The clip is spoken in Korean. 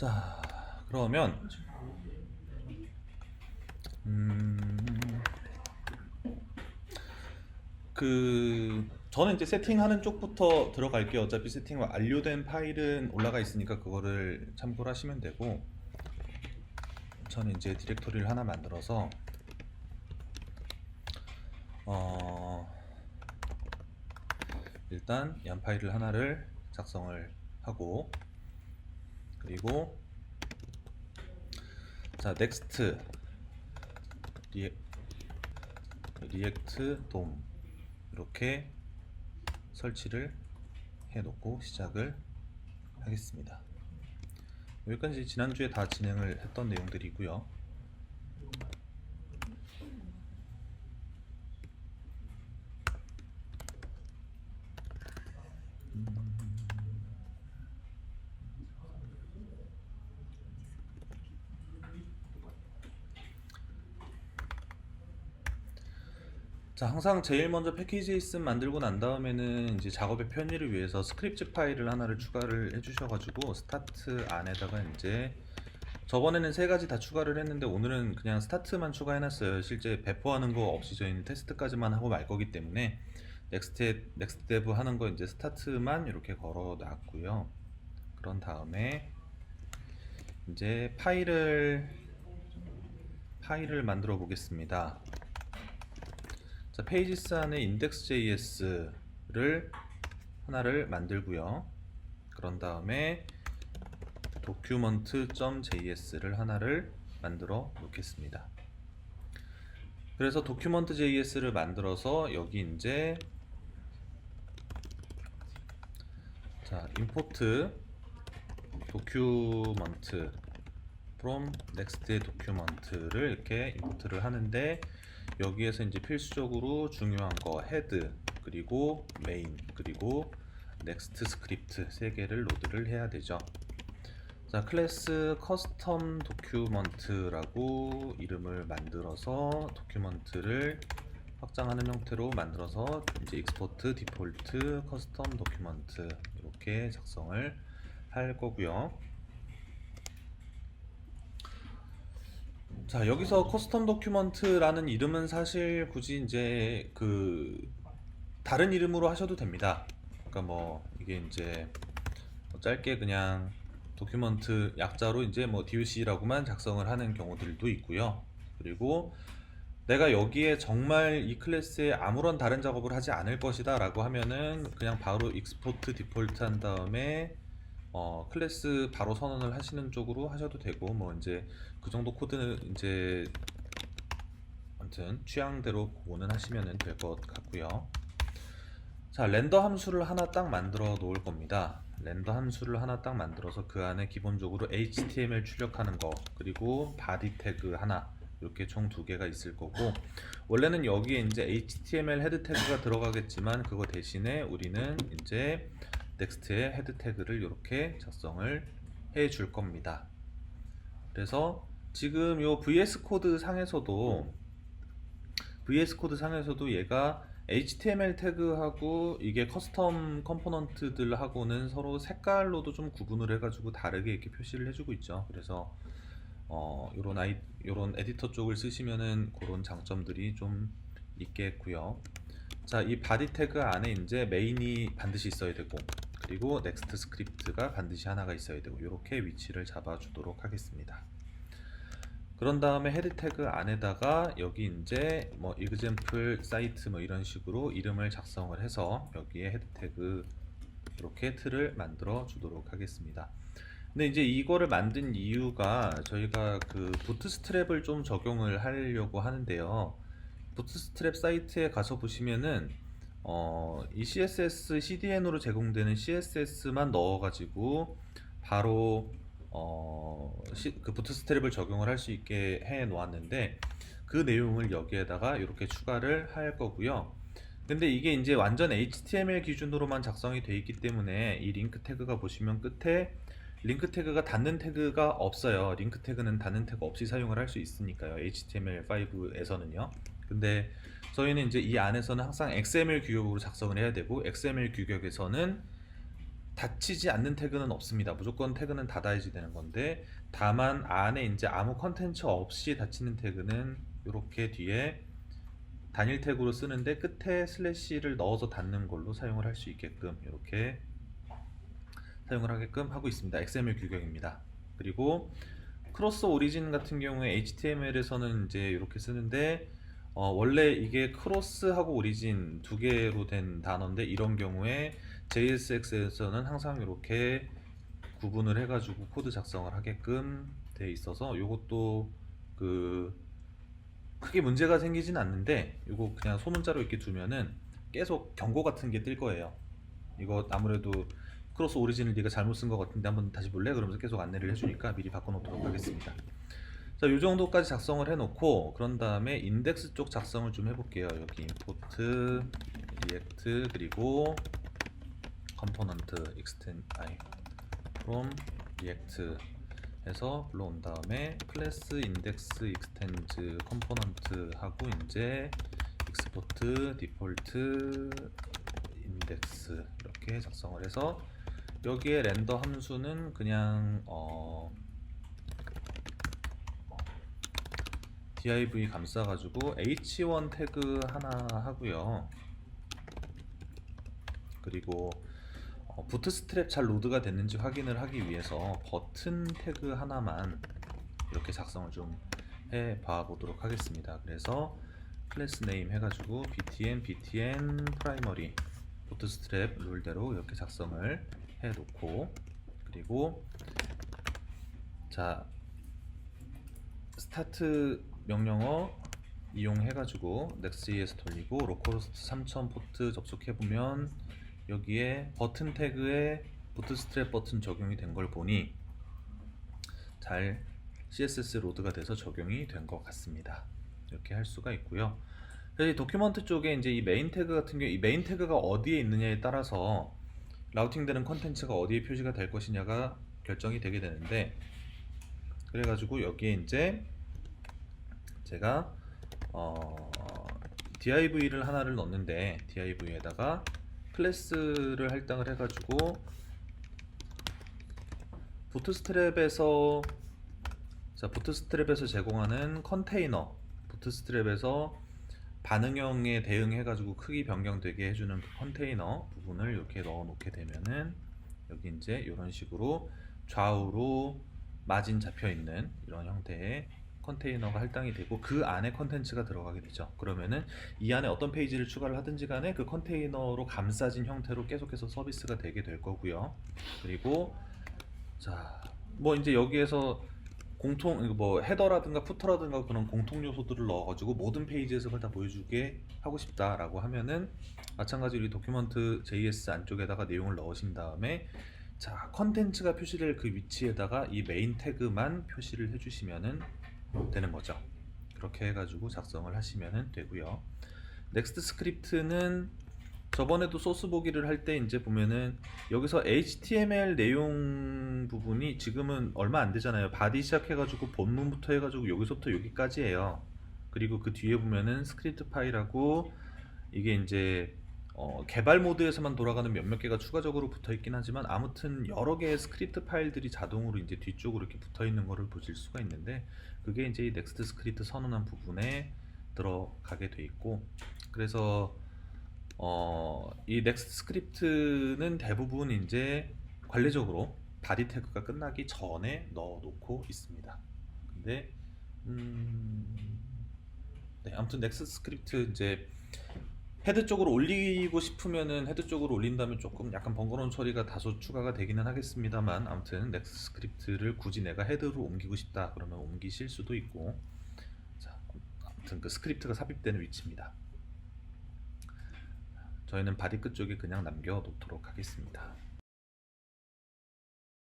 자, 그러면 음, 그 저는 이제 세팅하는 쪽부터 들어갈게요. 어차피 세팅 완료된 파일은 올라가 있으니까 그거를 참고를 하시면 되고 저는 이제 디렉토리를 하나 만들어서 어, 일단 얀 파일을 하나를 작성을 하고 그리고 자 넥스트 리액, 리액트 돔 이렇게 설치를 해 놓고 시작을 하겠습니다. 여기까지 지난주에 다 진행을 했던 내용들이고요. 자, 항상 제일 먼저 패키지 있음 만들고 난 다음에는 이제 작업의 편의를 위해서 스크립트 파일을 하나를 추가를 해주셔가지고 스타트 안에다가 이제 저번에는 세 가지 다 추가를 했는데 오늘은 그냥 스타트만 추가해놨어요. 실제 배포하는 거 없이 저희는 테스트까지만 하고 말 거기 때문에 넥스트 넥스트 데브 하는 거 이제 스타트만 이렇게 걸어놨고요. 그런 다음에 이제 파일을 파일을 만들어 보겠습니다. 자, 페이지스 안에 index.js를 하나를 만들고요. 그런 다음에 document.js를 하나를 만들어 놓겠습니다. 그래서 document.js를 만들어서 여기 이제 자, import document from next의 document를 이렇게 import를 하는데 여기에서 이제 필수적으로 중요한 거 헤드 그리고 메인 그리고 넥스트 스크립트 세 개를 로드를 해야 되죠. 자 클래스 커스텀 도큐먼트라고 이름을 만들어서 도큐먼트를 확장하는 형태로 만들어서 이제 익스포트 디폴트 커스텀 도큐먼트 이렇게 작성을 할 거고요. 자 여기서 커스텀 도큐먼트라는 이름은 사실 굳이 이제 그 다른 이름으로 하셔도 됩니다. 그러니까 뭐 이게 이제 뭐 짧게 그냥 도큐먼트 약자로 이제 뭐 DOC라고만 작성을 하는 경우들도 있고요. 그리고 내가 여기에 정말 이 클래스에 아무런 다른 작업을 하지 않을 것이다 라고 하면은 그냥 바로 익스포트 디폴트 한 다음에 어, 클래스 바로 선언을 하시는 쪽으로 하셔도 되고 뭐 이제 그 정도 코드는 이제 아무튼 취향대로 그거는 하시면 될 것 같고요. 자 렌더 함수를 하나 딱 만들어 놓을 겁니다. 렌더 함수를 하나 딱 만들어서 그 안에 기본적으로 HTML 출력하는 거 그리고 바디 태그 하나 이렇게 총 두 개가 있을 거고 원래는 여기에 이제 HTML 헤드 태그가 들어가겠지만 그거 대신에 우리는 이제 넥스트의 헤드 태그를 이렇게 작성을 해 줄 겁니다. 그래서 지금 요 VS 코드 상에서도 VS 코드 상에서도 얘가 HTML 태그하고 이게 커스텀 컴포넌트들하고는 서로 색깔로도 좀 구분을 해가지고 다르게 이렇게 표시를 해주고 있죠. 그래서 어, 요런 아이, 요런 에디터 쪽을 쓰시면은 그런 장점들이 좀 있겠고요. 자, 이 바디 태그 안에 이제 메인이 반드시 있어야 되고, 그리고 넥스트 스크립트가 반드시 하나가 있어야 되고, 이렇게 위치를 잡아주도록 하겠습니다. 그런 다음에 헤드 태그 안에다가 여기 이제 뭐 example 사이트 뭐 이런 식으로 이름을 작성을 해서 여기에 헤드 태그 이렇게 틀을 만들어 주도록 하겠습니다. 근데 이제 이거를 만든 이유가 저희가 그 부트스트랩을 좀 적용을 하려고 하는데요. 부트스트랩 사이트에 가서 보시면은 어, 이 CSS CDN으로 제공되는 CSS만 넣어가지고 바로 어, 시, 그 부트스트랩을 적용을 할 수 있게 해 놓았는데 그 내용을 여기에다가 이렇게 추가를 할 거고요. 근데 이게 이제 완전 HTML 기준으로만 작성이 돼 있기 때문에 이 링크 태그가 보시면 끝에 링크 태그가 닫는 태그가 없어요. 링크 태그는 닫는 태그 없이 사용을 할 수 있으니까요. HTML5에서는요. 근데 저희는 이제 이 안에서는 항상 XML 규격으로 작성을 해야 되고 XML 규격에서는 닫히지 않는 태그는 없습니다. 무조건 태그는 닫아야지 되는 건데 다만 안에 이제 아무 컨텐츠 없이 닫히는 태그는 이렇게 뒤에 단일 태그로 쓰는데 끝에 슬래시를 넣어서 닫는 걸로 사용을 할 수 있게끔 이렇게 사용을 하게끔 하고 있습니다. XML 규격입니다. 그리고 크로스 오리진 같은 경우에 HTML에서는 이제 이렇게 쓰는데 어, 원래 이게 크로스하고 오리진 두 개로 된 단어인데 이런 경우에 JSX에서는 항상 이렇게 구분을 해가지고 코드 작성을 하게끔 돼 있어서 이것도 그 크게 문제가 생기진 않는데 이거 그냥 소문자로 이렇게 두면은 계속 경고 같은 게 뜰 거예요. 이거 아무래도 크로스 오리진을 네가 잘못 쓴 것 같은데 한번 다시 볼래? 그러면서 계속 안내를 해주니까 미리 바꿔놓도록 하겠습니다. 자, 이 정도까지 작성을 해놓고 그런 다음에 인덱스 쪽 작성을 좀 해볼게요. 여기 임포트, 리액트 그리고 컴포넌트 익스텐 아이 from 리액트 해서 불러온 다음에 클래스 인덱스 익스텐즈 컴포넌트 하고 이제 익스포트 디폴트 인덱스 이렇게 작성을 해서 여기에 렌더 함수는 그냥 어 div 감싸가지고 h1 태그 하나 하고요. 그리고 어, 부트스트랩 잘 로드가 됐는지 확인을 하기 위해서 버튼 태그 하나만 이렇게 작성을 좀 해봐 보도록 하겠습니다. 그래서 클래스 네임 해가지고 btn btn 프라이머리 부트스트랩 룰대로 이렇게 작성을 해 놓고 그리고 자 스타트 명령어 이용해가지고 next.js 돌리고 로컬호스트 3000 포트 접속해보면 여기에 버튼 태그에 부트스트랩 버튼 적용이 된 걸 보니 잘 CSS 로드가 돼서 적용이 된 것 같습니다. 이렇게 할 수가 있고요. 이 도큐먼트 쪽에 이제 이 메인 태그 같은 경우 이 메인 태그가 어디에 있느냐에 따라서 라우팅되는 컨텐츠가 어디에 표시가 될 것이냐가 결정이 되게 되는데 그래가지고 여기에 이제 제가 어, div를 하나를 넣는데 div에다가 클래스를 할당을 해가지고 부트스트랩에서 자 부트스트랩에서 제공하는 컨테이너 부트스트랩에서 반응형에 대응해가지고 크기 변경되게 해주는 그 컨테이너 부분을 이렇게 넣어 놓게 되면은 여기 이제 이런 식으로 좌우로 마진 잡혀 있는 이런 형태의 컨테이너가 할당이 되고 그 안에 컨텐츠가 들어가게 되죠. 그러면은 이 안에 어떤 페이지를 추가를 하든지 간에 그 컨테이너로 감싸진 형태로 계속해서 서비스가 되게 될 거고요. 그리고 자, 뭐 이제 여기에서 공통 뭐 헤더라든가 푸터라든가 그런 공통 요소들을 넣어가지고 모든 페이지에서 그걸 다 보여주게 하고 싶다라고 하면은 마찬가지로 이 도큐먼트 JS 안쪽에다가 내용을 넣으신 다음에 자 컨텐츠가 표시될 그 위치에다가 이 메인 태그만 표시를 해주시면은 되는 거죠. 그렇게 해가지고 작성을 하시면 되고요. 넥스트 스크립트는 저번에도 소스 보기를 할 때 이제 보면은 여기서 HTML 내용 부분이 지금은 얼마 안 되잖아요. 바디 시작해가지고 본문부터 해가지고 여기서부터 여기까지예요. 그리고 그 뒤에 보면은 스크립트 파일하고 이게 이제 어, 개발 모드에서만 돌아가는 몇몇 개가 추가적으로 붙어 있긴 하지만 아무튼 여러 개의 스크립트 파일들이 자동으로 이제 뒤쪽으로 이렇게 붙어 있는 거를 보실 수가 있는데 그게 이제 이 넥스트 스크립트 선언한 부분에 들어가게 돼 있고 그래서 어, 이 넥스트 스크립트는 대부분 이제 관리적으로 바디 태그가 끝나기 전에 넣어 놓고 있습니다. 근데 음, 네, 아무튼 넥스트 스크립트 이제 헤드 쪽으로 올리고 싶으면은 헤드 쪽으로 올린다면 조금 약간 번거로운 처리가 다소 추가가 되기는 하겠습니다만 아무튼 넥스트 스크립트를 굳이 내가 헤드로 옮기고 싶다 그러면 옮기실 수도 있고 자 아무튼 그 스크립트가 삽입되는 위치입니다. 저희는 바디 끝 쪽에 그냥 남겨 놓도록 하겠습니다.